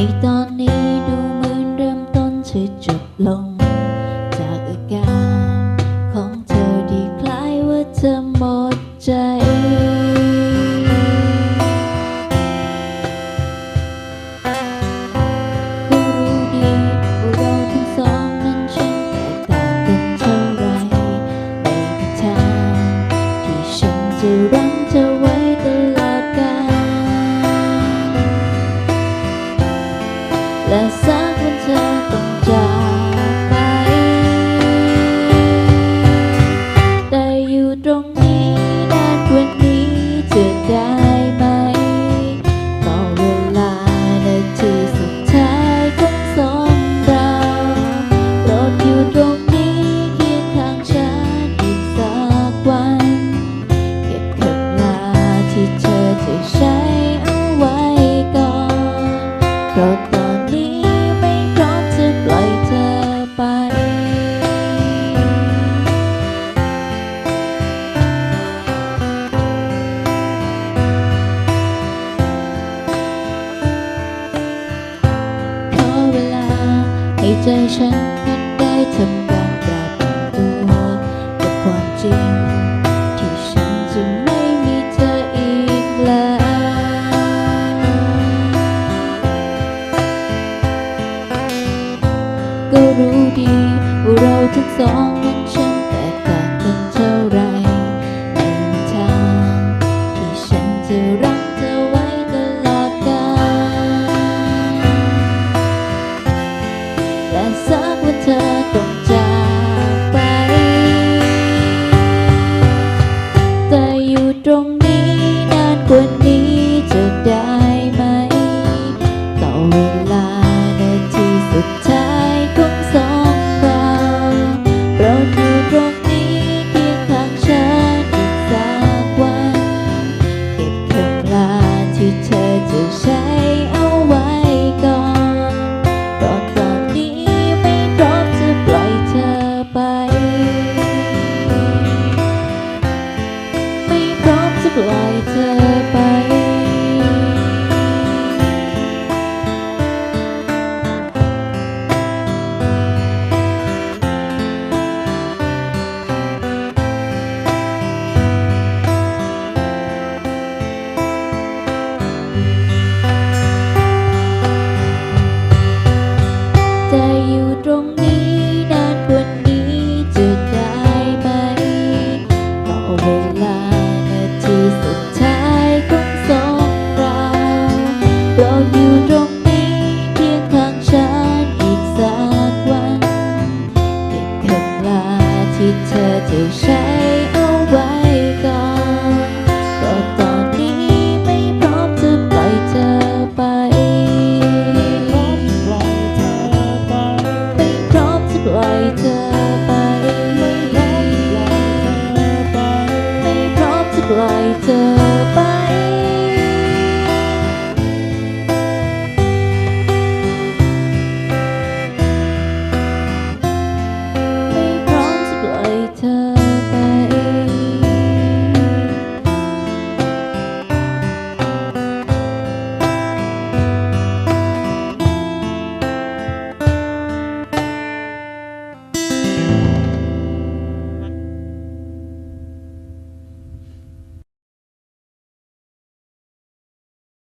ในตอนนี้ดูเหมือนเริ่มต้นจะจบลง Let's go. ใจฉันนั้นได้ทำการปรับตัวกับความจริง ที่ฉันจะไม่มีเธออีกแล้ว ก็รู้ดีว่าเราทั้งสอง bye 你的白